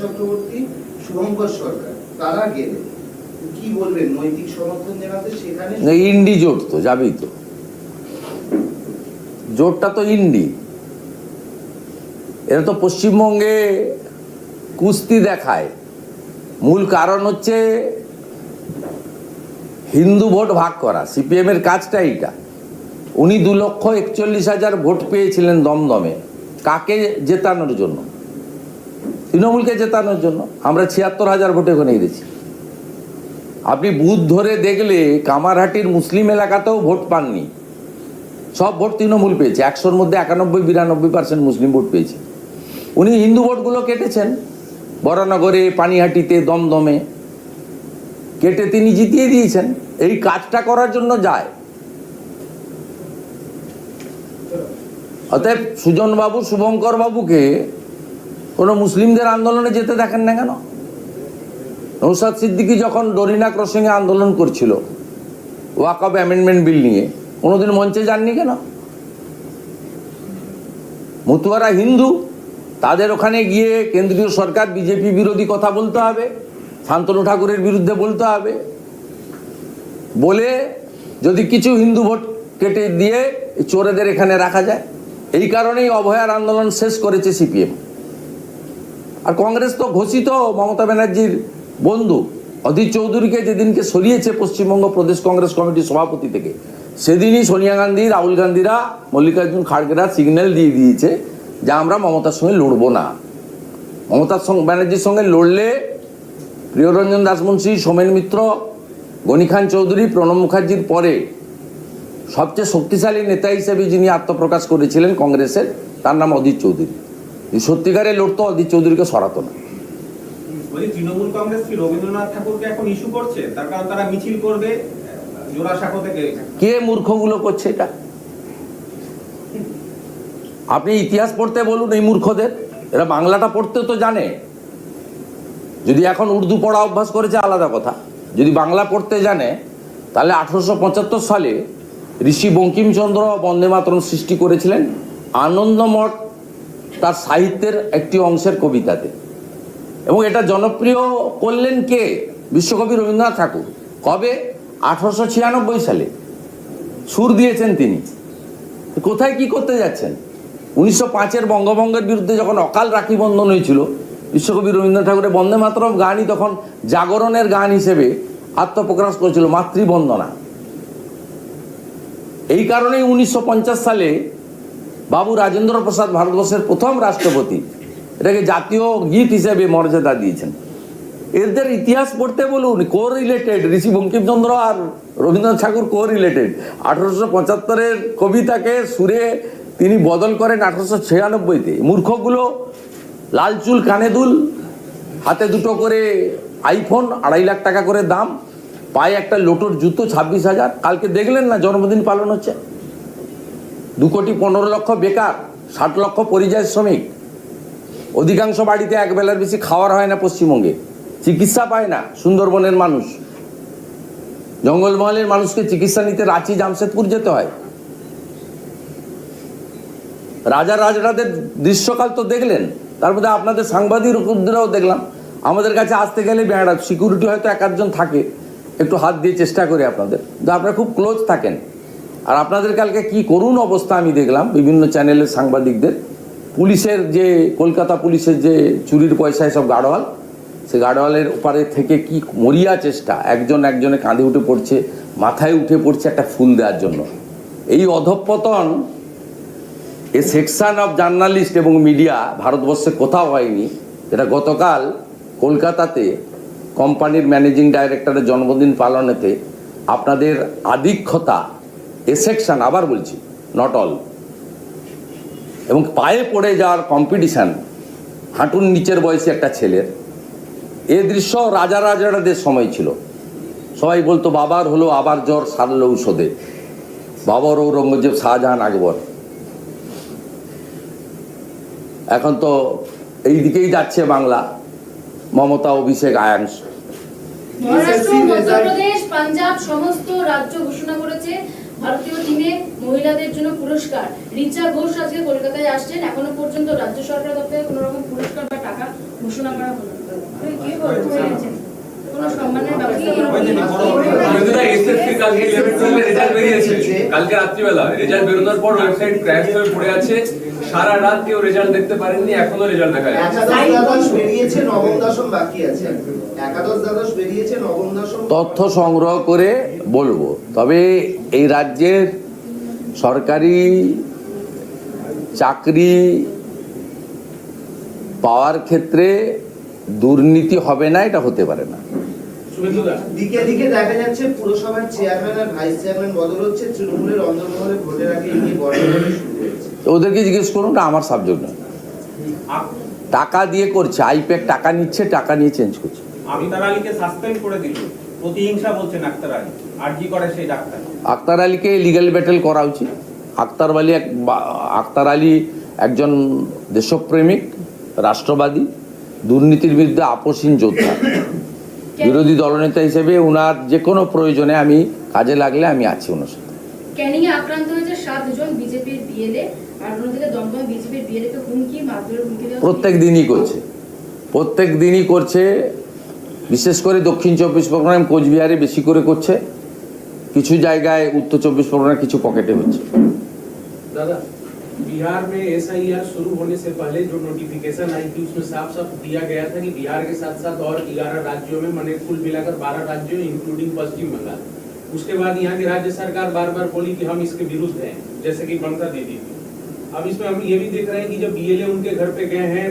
চক্রবর্তী শুভঙ্কর সরকার, তারা গেলে কি বলবেন নৈতিক সমর্থন জানাতে সেখানে ইন্ডি জোট তো, যাবেই তো। জোটটা তো ইন্ডি। এরা তো পশ্চিমবঙ্গে কুস্তি দেখায়। মূল কারণ হচ্ছে হিন্দু ভোট ভাগ করা সিপিএম এর কাজটা এইটা। উনি দু লক্ষ একচল্লিশ হাজার ভোট পেয়েছিলেন দমদমে। কাকে জেতানোর জন্য? তৃণমূলকে জেতানোর জন্য আমরা ছিয়াত্তর হাজার ভোটে ওখানে হেরেছি আপনি বুথ ধরে দেখলে কামারহাটির মুসলিম এলাকাতেও ভোট পাননি। সব ভোট তৃণমূল পেয়েছে। একশোর মধ্যে একানব্বই, বিরানব্বই পার্সেন্ট মুসলিম ভোট পেয়েছে। উনি হিন্দু ভোটগুলো কেটেছেন। বরানগরে পানিহাটিতে, দমদমে। কেটে তিনি জিতিয়ে দিয়েছেন। এই কাজটা করার জন্য যায়। অতএব সুজনবাবু শুভঙ্কর বাবুকে কোনো মুসলিমদের আন্দোলনে যেতে দেখেন না কেন? নৌসাদ সিদ্দিকি যখন ডরিনা ক্রসিংয়ে আন্দোলন করছিল, ওয়াক অফ অ্যামেন্ডমেন্ট বিল নিয়ে, কোনোদিন মঞ্চে যাননি কেন? মতুয়ারা হিন্দু, তাদের ওখানে গিয়ে কেন্দ্রীয় সরকার, বিজেপি বিরোধী কথা বলতে হবে, শান্তনু ঠাকুরের বিরুদ্ধে বলতে হবে। বলে যদি কিছু হিন্দু ভোট কেটে দিয়ে চোরেদের এখানে রাখা যায়, এই কারণেই অভয়ার আন্দোলন শেষ করেছে সিপিএম। আর কংগ্রেস তো ঘোষিত মমতা ব্যানার্জির বন্ধু। অধীর চৌধুরীকে যেদিনকে সরিয়েছে পশ্চিমবঙ্গ প্রদেশ কংগ্রেস কমিটির সভাপতি থেকে, সেদিনই সোনিয়া গান্ধী, রাহুল গান্ধীরা মল্লিকার্জুন খাড়গেরা সিগন্যাল দিয়ে দিয়েছে যে আমরা মমতার সঙ্গে লড়ব না। মমতার সঙ্গে, ব্যানার্জির সঙ্গে লড়লে প্রিয়রঞ্জন দাসমুন্সী সোমেন মিত্র গনি খান চৌধুরী, প্রণব মুখার্জির পরে সবচেয়ে শক্তিশালী নেতা হিসেবে যিনি আত্মপ্রকাশ করেছিলেন কংগ্রেসের, তার নাম অধীর চৌধুরী। সত্যিকারে লড়তো অধীর চৌধুরীকে সরাতো না। তৃণমূল কংগ্রেস কি রবীন্দ্রনাথ ঠাকুরকে এখন ইস্যু করছে? তার কারণ তারা মিছিল করবে জোড়াসাঁকো থেকে। কে মূর্খগুলো করছে এটা? আপনি ইতিহাস পড়তে বলুন এই মূর্খদের। এরা বাংলাটা পড়তে তো জানে। যদি এখন উর্দু পড়া অভ্যাস করেছে আলাদা কথা। যদি বাংলা পড়তে জানে তাহলে আঠারোশো পঁচাত্তর সালে ঋষি বঙ্কিমচন্দ্র বন্দে মাতরম সৃষ্টি করেছিলেন। আনন্দমঠ তার সাহিত্যের একটি অংশের কবিতাতে। এবং এটা জনপ্রিয় করলেন কে? বিশ্বকবি রবীন্দ্রনাথ ঠাকুর। কবে? আঠারোশো ছিয়ানব্বই সালে। সুর দিয়েছেন তিনি। কোথায় কি করতে যাচ্ছেন? উনিশশো পাঁচের বঙ্গভঙ্গের বিরুদ্ধে যখন অকাল রাখি বন্ধন হয়েছিল, বিশ্বকবি রবীন্দ্রনাথ ঠাকুরের বন্দে মাতরম গানই তখন জাগরণের গান হিসেবে আত্মপ্রকাশ করেছিল, মাতৃবন্দনা। এই কারণেই উনিশশো পঞ্চাশ সালে বাবু রাজেন্দ্র প্রসাদ ভারতবর্ষের প্রথম রাষ্ট্রপতি। এটাকে জাতীয় গীত হিসেবে মর্যাদা দিয়েছেন। এদের ইতিহাস পড়তে বলুন কো রিলেটেড ঋষি বঙ্কিমচন্দ্র আর রবীন্দ্রনাথ ঠাকুর কো রিলেটেড আঠারোশো পঁচাত্তরের কবিতাকে সুরে তিনি বদল করেন আঠারোশো ছিয়ানব্বইতে। মূর্খগুলো লাল চুল, কানে দুল, হাতে দুটো করে আইফোন আড়াই লাখ টাকা করে দাম, পায়ে একটা লোটোর জুতো, ছাব্বিশ হাজার। কালকে দেখলেন না জন্মদিন পালন হচ্ছে? দু কোটি পনেরো লক্ষ বেকার, ষাট লক্ষ পরিযায়ী শ্রমিক। অধিকাংশ বাড়িতে এক বেলার বেশি খাওয়ার হয় না পশ্চিমবঙ্গে। চিকিৎসা পায় না সুন্দরবনের মানুষ। জঙ্গলমহলের মানুষকে চিকিৎসা নিতে রাঁচি, জামশেদপুর যেতে হয়। রাজা রাজরাদের দৃশ্যকাল তো দেখলেন, তার মধ্যে আপনাদের সাংবাদিকরাও দেখলাম। আমাদের কাছে আসতে গেলে বেড়া সিকিউরিটি হয়তো এক আধজন থাকে। একটু হাত দিয়ে চেষ্টা করি আপনাদের। আপনারা খুব ক্লোজ থাকেন। আর আপনাদের কালকে কি করুণ অবস্থা আমি দেখলাম, বিভিন্ন চ্যানেলের সাংবাদিকদের। পুলিশের যে, কলকাতা পুলিশের যে চুরির পয়সায় সব গাড়োয়াল সে গাড়োয়ালের ওপারে থেকে কি মরিয়া চেষ্টা, একজন একজনে কাঁধে উঠে পড়ছে, মাথায় উঠে পড়ছে একটা ফুল দেওয়ার জন্য। এই অধঃপতন এ সেকশন অফ জার্নালিস্ট এবং মিডিয়া ভারতবর্ষে কোথাও হয়নি এটা গতকাল কলকাতাতে কোম্পানির ম্যানেজিং ডাইরেক্টরের জন্মদিন পালনেতে আপনাদের আধিক্ষতা এ আবার বলছি নট অল এবং পায়ে পড়ে যাওয়ার কম্পিটিশান হাঁটুর নিচের বয়সী একটা ছেলের। এ দৃশ্য রাজা রাজারাদের সময় ছিল। সবাই বলতো, বাবার হলো আবার জ্বর, সারল ঔষধে। বাবার ঔরঙ্গজেব শাহজাহান আকবর। এখন তো এই দিকেই যাচ্ছে বাংলা। মমতা, অভিষেক, আয়াংশ। মহারাষ্ট্র, মধ্যপ্রদেশ, পাঞ্জাব, সমস্ত রাজ্য ঘোষণা করেছে। ভারতীয় টিমে মহিলাদের জন্য পুরস্কার। রিচা ঘোষ আজকে কলকাতায় আসছেন। এখনও পর্যন্ত রাজ্য সরকার তরফ থেকে কোনো রকম পুরস্কার বা টাকা ঘোষণা করা হলো কোনো সম্মানের ব্যবস্থা করা ওই যে হলো? বড়- এসএসসি কালকে 11 12 রেজাল্ট কালকে রাত্রিবেলা। রেজাল্ট বেরোনোর পর ওয়েবসাইট ক্র্যাশ হয়ে পড়ে আছে। সারা রাত কেউ রেজাল্ট দেখতে পারেননি এখনও রেজাল্ট দেখা যাচ্ছে। একাদশ বেরিয়েছে নবম দশম বাকি আছে একাদশ দ্বাদশ বেরিয়েছে নবম দশম তথ্য সংগ্রহ করে বলব। তবে এই রাজ্যের সরকারি চাকরি পাওয়ার ক্ষেত্রে দুর্নীতি হবে না এটা হতে পারে না। দিকে দিকে দেখা যাচ্ছে পুরসভার চেয়ারম্যান আর ভাইস চেয়ারম্যান বদল হচ্ছে। তৃণমূলের ভোটের আগে এগিয়ে তো ওদেরকে জিজ্ঞেস করুন না আমার সাবজেক্ট নয়। টাকা দিয়ে করছে আইপ্যাক টাকা নিচ্ছে টাকা নিয়ে চেঞ্জ করছে। আখতার আলীকে সাসপেন্ড করে দিল। প্রতিহিংসা বলছেন আখতার আলী। আরজি করে সেই ডাক্তার? আক্তার আলীকে লিগ্যাল ব্যাটেল করা উচিত। আক্তার আলী এক আক্তার আলী একজন দেশপ্রেমিক রাষ্ট্রবাদী দুর্নীতির বিরুদ্ধে আপোষহীন যোদ্ধা। বিরোধী দলনেতা হিসেবে ওনার যে কোনো প্রয়োজনে আমি কাজে লাগলে আমি আছি ওনার সাথে। ক্যানিং এ আক্রান্ত হয়েছে সাতজন বিজেপির বিএলএ আর অন্যদিকে দমদমে বিজেপির বিএলএ কে হুমকি মারধরের হুমকি প্রত্যেক দিনই করছে। প্রত্যেক দিনই করছে। বিশেষ করে দক্ষিণ চব্বিশ পরগনায় কোচবিহারে বেশি করে করছে। কিছু জায়গায় উত্তর চব্বিশ পরগনার কিছু পকেটে হচ্ছে। दादा बिहार में एस आई आर शुरू होने से पहले जो नोटिफिकेशन आई थी, उसमें साफ़ साफ़ दिया गया था कि बिहार के साथ साथ और 11 राज्यों में मैंने कुल मिलाकर 12 राज्यों इंक्लूडिंग पश्चिम बंगाल। उसके बाद यहाँ की राज्य सरकार बार बार बोली कि हम इसके विरुद्ध हैं, जैसे कि ममता दीदी। अब इसमें हम ये भी देख रहे हैं कि जब बीएलए उनके घर पे गए हैं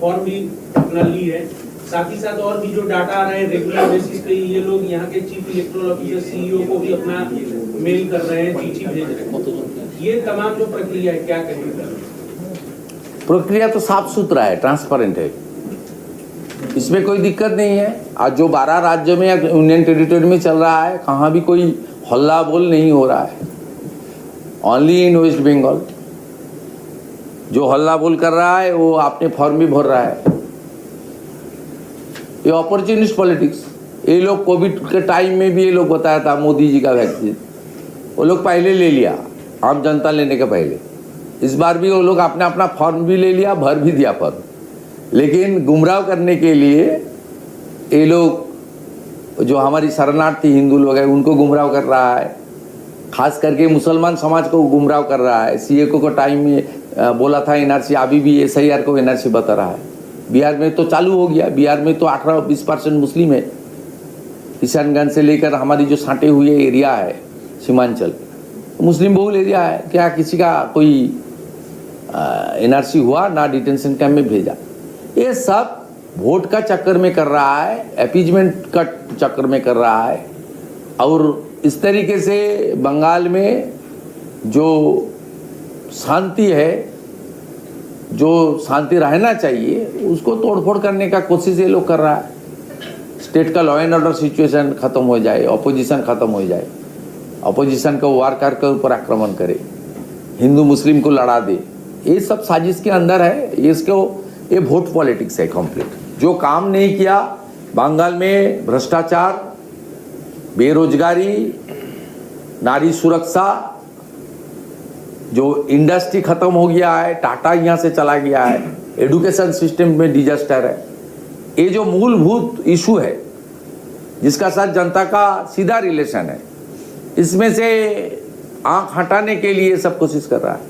फॉर्म भी अपना ली है। साथ ही साथ और भी जो डाटा आ रहे हैं रेगुलर बेसिस पे ये लोग यहाँ के चीफ इलेक्ट्रल ऑफिसर सीईओ को भी अपना मेल कर रहे हैं, चिट्ठी भेज रहे हैं। ये तमाम जो प्रक्रिया है, क्या कहेंगे प्रक्रिया तो साफ़ सुथरा है ट्रांसपेरेंट है। इसमें कोई दिक्कत नहीं है। आज जो बारह राज्यों में या यूनियन टेरिटरी में चल रहा है, कहाँ भी कोई हल्ला बोल नहीं हो रहा है। ओनली इन वेस्ट बंगाल जो हल्ला बोल कर रहा है, वो आपने फॉर्म भी भर रहा है। ये अपॉर्चुनिस्ट पॉलिटिक्स ये लोग कोविड के टाइम में भी ये लोग बताया था, मोदी जी का वैक्सीन वो लोग पहले ले लिया। आम जनता लेने के पहले। इस बार भी वो लोग अपना अपना फॉर्म भी ले लिया, भर भी दिया फॉर्म। लेकिन गुमराह करने के लिए ये लोग, जो हमारी शरणार्थी हिंदू लोग हैं, उनको गुमराह कर रहा है। खास करके मुसलमान समाज को गुमराह कर रहा है। सीए को टाइम में बोला था एनआरसी, अभी भी एस को एनआरसी बता रहा है। बिहार में तो चालू हो गया। बिहार में तो अठारह बीस परसेंट मुस्लिम है। किशनगंज से लेकर हमारी जो साटे हुए एरिया है, सीमांचल। मुस्लिम बहुल एरिया है क्या किसी का कोई एनआरसी हुआ, ना डिटेंशन कैंप में भेजा। ये सब वोट का चक्कर में कर रहा है एपीजमेंट का चक्कर में कर रहा है। और इस तरीके से बंगाल में जो शांति है, जो शांति रहना चाहिए, उसको तोड़फोड़ करने का कोशिश ये लोग कर रहा है। स्टेट का लॉ एंड ऑर्डर सिचुएशन खत्म हो जाए ऑपोजिशन खत्म हो जाए। ऑपोजिशन को वार कर के ऊपर आक्रमण करे। हिंदू मुस्लिम को लड़ा दे। ये सब साजिश के अंदर है। ये इसको, ये वोट पॉलिटिक्स है कंप्लीट जो काम नहीं किया, बंगाल में भ्रष्टाचार, बेरोजगारी, नारी सुरक्षा, जो इंडस्ट्री खत्म हो गया है टाटा यहाँ से चला गया है। एडुकेशन सिस्टम में डिजास्टर है। ये जो मूलभूत इशू है, जिसका साथ जनता का सीधा रिलेशन है। इसमें से आँख हटाने के लिए सब कोशिश कर रहा है।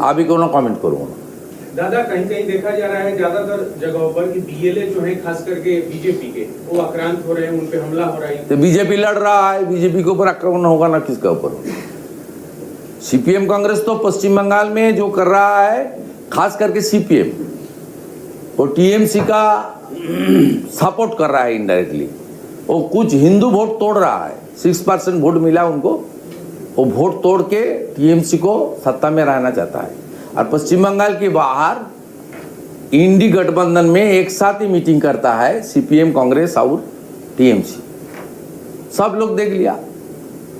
अभी को कमेंट करूँगा दादा कहीं कहीं देखा जा रहा है ज़्यादातर जगहों पर कि बीएलए जो है खास करके बीजेपी के वो आक्रांत हो रहे हैं उन पे हमला हो रहा है। तो बीजेपी लड़ रहा है बीजेपी के ऊपर आक्रमण होगा ना किसके ऊपर? सीपीएम कांग्रेस तो पश्चिम बंगाल में जो कर रहा है खास करके सीपीएम और टीएमसी का सपोर्ट कर रहा है इनडायरेक्टली वो कुछ हिंदू वोट तोड़ रहा है। सिक्स परसेंट वोट मिला उनको। वो वोट तोड़ के टीएमसी को सत्ता में रहना चाहता है। और पश्चिम बंगाल के बाहर इंडी गठबंधन में एक साथ ही मीटिंग करता है सीपीएम कांग्रेस और टीएमसी सब लोग देख लिया।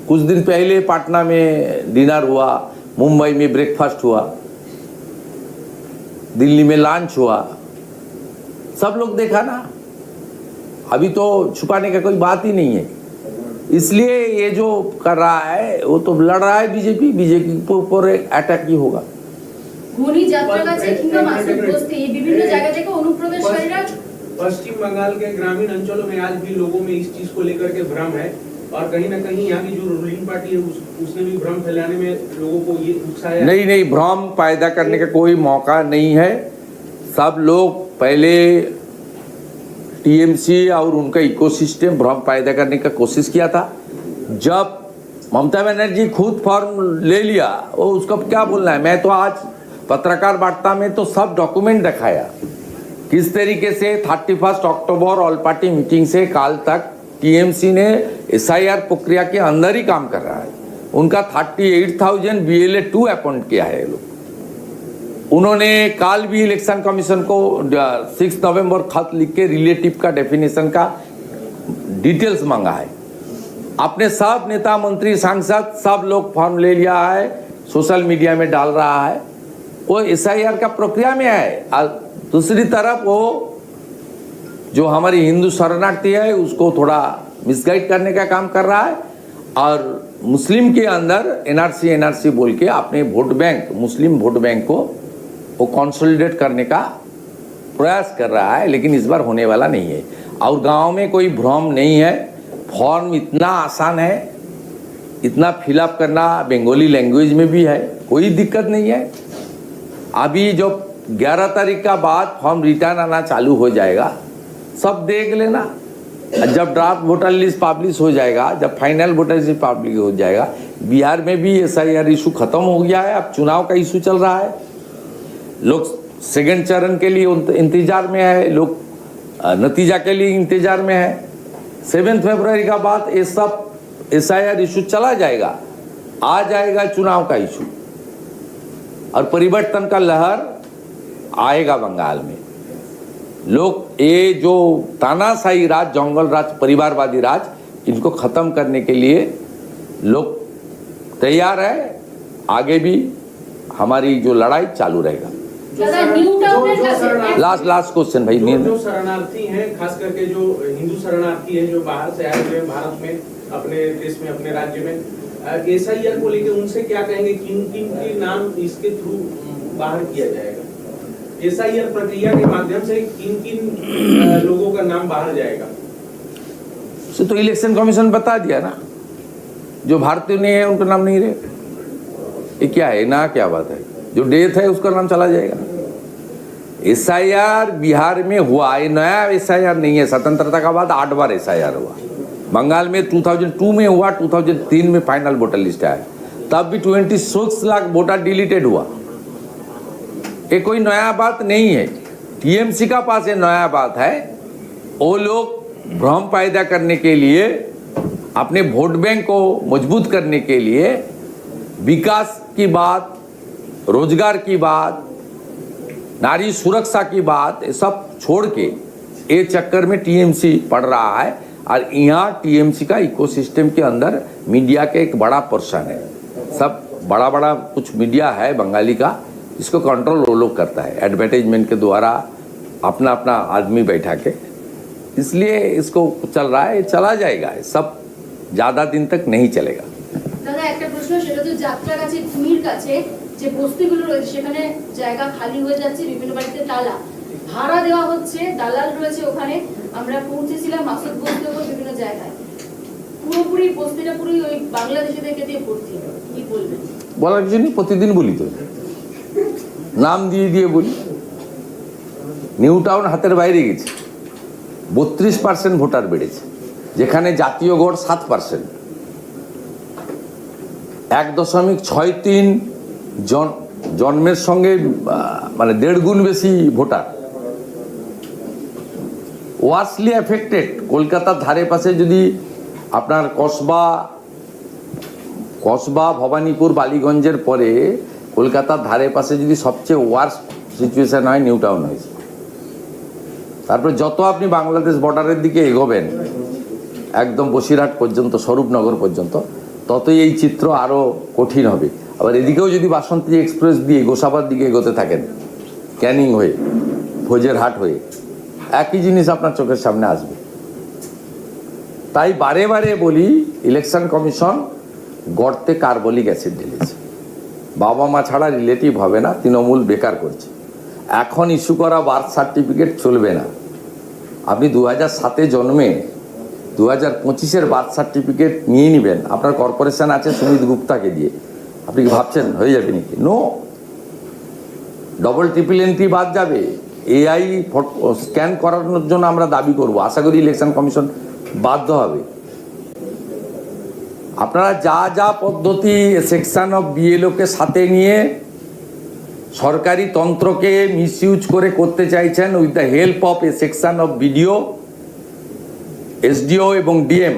कुछ दिन पहले पटना में डिनर हुआ, मुंबई में ब्रेकफास्ट हुआ, दिल्ली में लंच हुआ। सब लोग देखा ना। अभी तो छुपाने का कोई बात ही नहीं है। इसलिए ये जो कर रहा है वो तो लड़ रहा है बीजेपी। बीजेपी के ऊपर अटैक ही होगा। पश्चिम बंगाल के ग्रामीण अंचलों में आज भी लोगों में इस चीज़ को लेकर के भ्रम है। और कहीं ना कहीं यहाँ की जो रूलिंग पार्टी है उस, उसने भी भ्रम फैलाने में लोगों को ये उकसाया नहीं नहीं भ्रम पैदा करने का कोई मौका नहीं है। सब लोग पहले टीएमसी और उनका इकोसिस्टम भ्रम पैदा करने का कोशिश किया था। जब ममता बनर्जी खुद फॉर्म ले लिया, वो उसका क्या बोलना है? मैं तो आज पत्रकार वार्ता में तो सब डॉक्यूमेंट दिखाया। किस तरीके से thirty first October all party meeting से काल तक टीएमसी ने एसआईआर प्रक्रिया के अंदर ही काम कर रहा है। उनका thirty eight thousand B L A two appoint किया है लोग। उन्होंने काल भी इलेक्शन कमीशन को सिक्स नवंबर खत लिख के रिलेटिव का डेफिनेशन का डिटेल्स मांगा है। अपने सब नेता मंत्री, सांसद, सब लोग फॉर्म ले लिया है सोशल मीडिया में डाल रहा है। वो एस का प्रक्रिया में है। दूसरी तरफ़ वो जो हमारी हिंदू शरणार्थी है, उसको थोड़ा मिसगाइड करने का काम कर रहा है। और मुस्लिम के अंदर एनआरसी एनआरसी बोल के अपने वोट बैंक मुस्लिम वोट बैंक को वो कंसोलिडेट करने का प्रयास कर रहा है, लेकिन इस बार होने वाला नहीं है। और गाँव में कोई भ्रम नहीं है। फॉर्म इतना आसान है, इतना फिलअप करना बंगाली लैंग्वेज में भी है, कोई दिक्कत नहीं है। अभी जो 11 तारीख का बाद फॉर्म रिटर्न आना चालू हो जाएगा, सब देख लेना। जब ड्राफ्ट वोटर लिस्ट पब्लिश हो जाएगा, जब फाइनल वोटर लिस्ट पब्लिश हो जाएगा, बिहार में भी एस आई आर इशू खत्म हो गया है, अब चुनाव का इशू चल रहा है। लोग सेकंड चरण के लिए इंतज़ार में है, लोग नतीजा के लिए इंतज़ार में है। सेवेंथ फरवरी का बाद ये सब एस इशू चला जाएगा, आ जाएगा चुनाव का इशू। और परिवर्तन का लहर आएगा बंगाल में। लोग, ये जो तानाशाही राज, जंगल राज, परिवारवादी राज, इनको खत्म करने के लिए लोग तैयार है। आगे भी हमारी जो लड़ाई चालू रहेगा। लास्ट लास्ट क्वेश्चन भाई जो, जो शरणार्थी हैं खास करके जो हिंदू शरणार्थी हैं जो बाहर से आए हुए भारत में अपने देश में अपने राज्य में एस आई आर को लेकर उनसे क्या कहेंगे किन किन के नाम इसके थ्रू बाहर किया जाएगा? एस प्रक्रिया के माध्यम से किन किन लोगों का नाम बाहर जाएगा? तो इलेक्शन कमीशन बता दिया ना। जो भारतीय नहीं है उनका नाम नहीं रहे। ये क्या है? ना क्या बात है? जो डेथ है उसका नाम चला जाएगा। एस बिहार में हुआ, ये नया एस नहीं है, स्वतंत्रता का बाद आठ बार एस हुआ। बंगाल में 2002 में हुआ 2003 में फाइनल वोटर लिस्ट आया। तब भी 26 लाख वोटर डिलीटेड हुआ। ये कोई नया बात नहीं है। टीएमसी का पास ये नया बात है। वो लोग भ्रम पैदा करने के लिए, अपने वोट बैंक को मज़बूत करने के लिए विकास की बात रोजगार की बात नारी सुरक्षा की बात ये सब छोड़ के ये चक्कर में टीएमसी पड़ रहा है और यहाँ टीएमसी का इकोसिस्टम के अंदर मीडिया का एक बड़ा पोर्शन है सब बड़ा बड़ा कुछ मीडिया है बंगाली का इसको कंट्रोल वो लोग करता है एडवर्टाइजमेंट के द्वारा अपना अपना आदमी बैठा के इसलिए इसको चल रहा है ये चला जाएगा ये सब ज़्यादा दिन तक नहीं चलेगा দাদা একটা প্রশ্ন সেটা তো যাত্রা কাছে ভূমির কাছে যে বস্তিগুলো রয়েছে, সেখানে জায়গা খালি হয়ে যাচ্ছে, বিভিন্ন বাড়িতে তালা। ভাড়া দেওয়া হচ্ছে, দালাল রয়েছে ওখানে। আমরা পৌঁছেছিলাম মাসুদ বস্তি ওপর বিভিন্ন জায়গায়। পুরোপুরি বস্তিটা পুরো ওই বাংলাদেশিদেরকে দিয়ে ভর্তি। কি বলবেন? বলার নেই, প্রতিদিন বলি তো। নাম দিয়ে দিয়ে বলি। নিউ টাউন হাতের বাইরে গেছে। বত্রিশ পার্সেন্ট ভোটার বেড়েছে। যেখানে জাতীয় গড় সাত পার্সেন্ট এক দশমিক ছয় তিন জন্মের সঙ্গে মানে দেড় গুণ বেশি ভোটার। ওয়ার্সলি এফেক্টেড কলকাতার ধারে পাশে যদি আপনার কসবা কসবা, ভবানীপুর, বালিগঞ্জের পরে কলকাতার ধারে পাশে যদি সবচেয়ে ওয়ার্স্ট সিচুয়েশন হয় নিউ টাউন হয়েছে। তারপরে যত আপনি বাংলাদেশ বর্ডারের দিকে এগোবেন, একদম বসিরহাট পর্যন্ত, স্বরূপনগর পর্যন্ত, ততই এই চিত্র আরও কঠিন হবে। আবার এদিকেও যদি বাসন্তী এক্সপ্রেস দিয়ে গোসাবার দিকে এগোতে থাকেন, ক্যানিং হয়ে ফৌজেরহাট হয়ে, একই জিনিস আপনার চোখের সামনে আসবে। তাই বারে বারে বলি, ইলেকশন কমিশন গর্তে কার্বলিক অ্যাসিড ঢেলেছে। বাবা মা ছাড়া রিলেটিভ হবে না, তৃণমূল বেকার করছে। এখন ইস্যু করা বার্থ সার্টিফিকেট চলবে না। আপনি দু হাজার সাতে জন্মে দু হাজার পঁচিশের বার্থ সার্টিফিকেট নিয়ে নেবেন। আপনার কর্পোরেশন আছে সুমিত গুপ্তাকে দিয়ে। আপনি কি ভাবছেন? হয়ে যাবে নাকি? নো ডবল ট্রিপল এন্ট্রি বাদ যাবে। এআই স্ক্যান করানোর জন্য আমরা দাবি করব। আশা করি ইলেকশন কমিশন বাধ্য হবে। আপনারা যা যা পদ্ধতি সেকশন অফ বিএলওকে সাথে নিয়ে সরকারি তন্ত্রকে মিসইউজ করে করতে চাইছেন with the help of a section of BDO SDO এবং ডিএম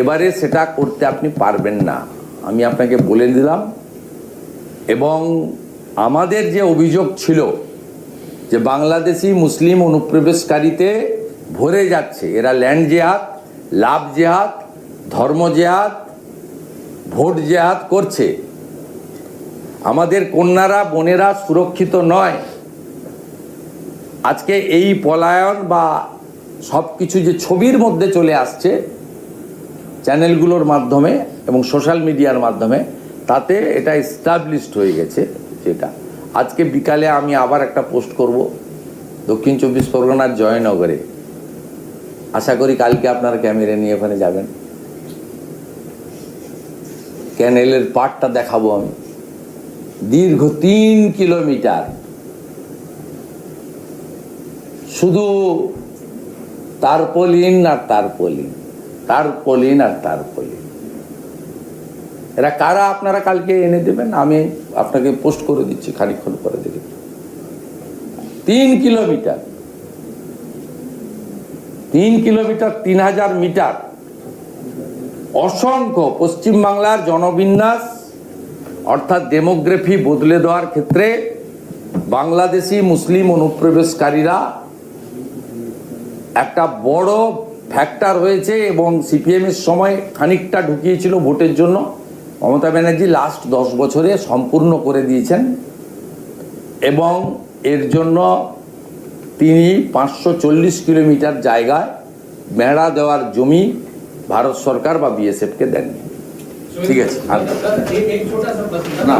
এবারে সেটা করতে আপনি পারবেন না। আমি আপনাকে বলে দিলাম। এবং আমাদের যে অভিযোগ ছিল যে বাংলাদেশি মুসলিম অনুপ্রবেশকারীতে ভরে যাচ্ছে, এরা ল্যান্ড জেহাদ, লাভ জেহাদ, ধর্ম জেহাদ, ভোট জেহাদ করছে। আমাদের কন্যারা, বোনেরা সুরক্ষিত নয়। আজকে এই পলায়ন বা সব কিছু যে ছবির মধ্যে চলে আসছে চ্যানেলগুলোর মাধ্যমে এবং সোশ্যাল মিডিয়ার মাধ্যমে, তাতে এটা এস্টাবলিশড হয়ে গেছে যেটা। আজকে বিকালে আমি আবার একটা পোস্ট করব, দক্ষিণ চব্বিশ পরগনার জয়নগরে। আশা করি কালকে আপনার ক্যামেরা নিয়ে ওখানে যাবেন। ক্যানেলের পার্টটা দেখাবো আমি। দীর্ঘ তিন কিলোমিটার। শুধু তারপলিন আর তারপলিন তারপলিন আর তারপলিন। এরা কারা আপনারা কালকে এনে দেবেন? আমি আপনাকে পোস্ট করে দিচ্ছি খানিক্ষণ পরে দেখে তিন কিলোমিটার। তিন কিলোমিটার, তিন হাজার মিটার। অসংখ্য পশ্চিমবাংলার জনবিন্যাস, অর্থাৎ ডেমোগ্রাফি বদলে দেওয়ার ক্ষেত্রে বাংলাদেশি মুসলিম অনুপ্রবেশকারীরা একটা বড় ফ্যাক্টর হয়েছে এবং সিপিএমের সময় খানিকটা ঢুকিয়েছিল ভোটের জন্য। মমতা ব্যানার্জি লাস্ট দশ বছরে সম্পূর্ণ করে দিয়েছেন এবং এর জন্য তিনি পাঁচশো চল্লিশ কিলোমিটার জায়গায় মেড়া দেওয়ার জমি ভারত সরকার বা বিএসএফকে দেননি। ঠিক আছে না